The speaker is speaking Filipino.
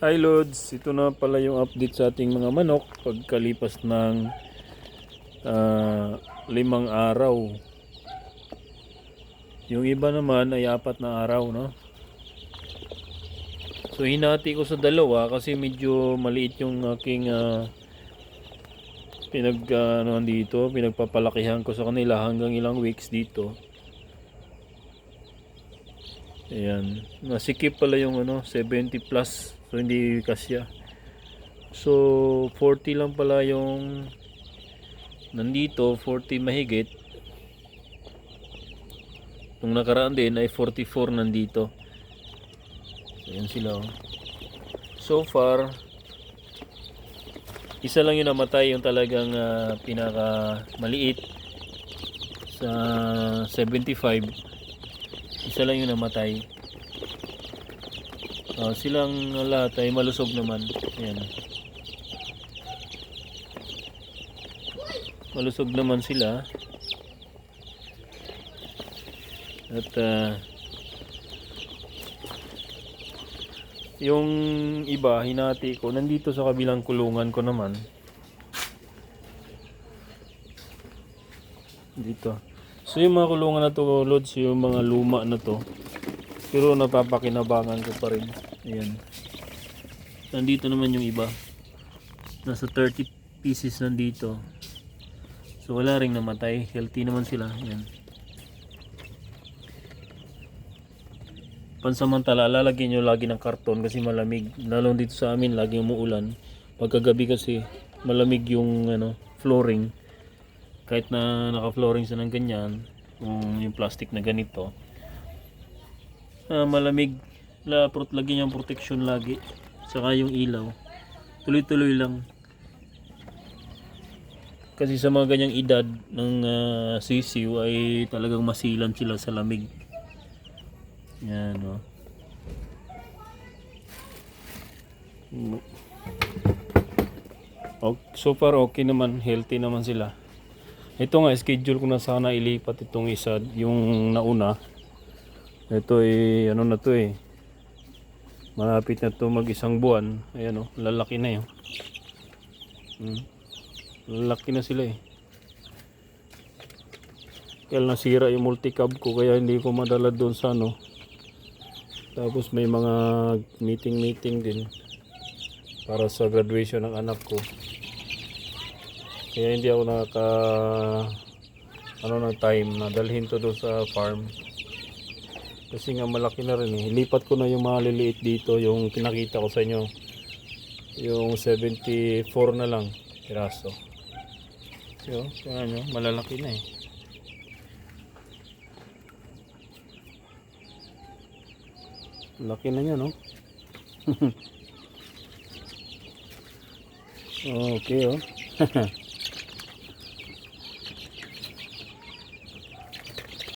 Hi Lods, ito na pala yung update sa ating mga manok pagkalipas ng ah, limang araw. Yung iba naman ay apat na araw, no? So hinati ko sa dalawa kasi medyo maliit yung aking ah, pinag ah, ano dito, pinagpapalakihan ko sa kanila hanggang ilang weeks dito. Ayan. Nasikip pala yung ano, 70 plus. So, hindi kasya. So, 40 lang pala yung nandito. 40 mahigit. Nung nakaraan din ay 44 nandito. So, ayan sila. Oh. So far, isa lang yung namatay yung talagang ah, pinaka maliit sa 75 isa lang yung namatay. Ah, silang lahat ay malusog naman. Ayan. Malusog naman sila. At ah, yung iba hinati ko nandito sa kabilang kulungan ko naman. Dito. So yung mga kulungan na to, Lods, yung mga luma na to. Pero napapakinabangan ko pa rin. Ayan. Nandito naman yung iba. Nasa 30 pieces nandito. So wala ring namatay. Healthy naman sila. Ayan. Pansamantala, lalagyan nyo lagi ng karton kasi malamig. Lalo dito sa amin, lagi umuulan. Pagkagabi kasi, malamig yung ano, flooring kahit na naka-flooring sa ng ganyan, kung yung plastic na ganito, ah, malamig, la, prot, lagi niyang protection lagi, saka yung ilaw, tuloy-tuloy lang. Kasi sa mga ganyang edad ng ah, sisiw ay talagang masilan sila sa lamig. Yan, no. Mm. Ok, so far okay naman, healthy naman sila. Ito nga, schedule ko na sana ilipat itong isa, yung nauna. Ito eh, ano na to eh. Malapit na to mag isang buwan. Ayan o, lalaki na yun. Hmm. Lalaki na sila eh. Kaya nasira yung multicab ko kaya hindi ko madala doon sa ano. Tapos may mga meeting-meeting din para sa graduation ng anak ko. Kaya hindi ako nakaka ano na time na dalhin to doon sa farm. Kasi nga malaki na rin eh. Lipat ko na yung mga liliit dito, yung pinakita ko sa inyo. Yung 74 na lang piraso. So, tingnan nyo, malalaki na eh. Laki na niya, no? okay, oh.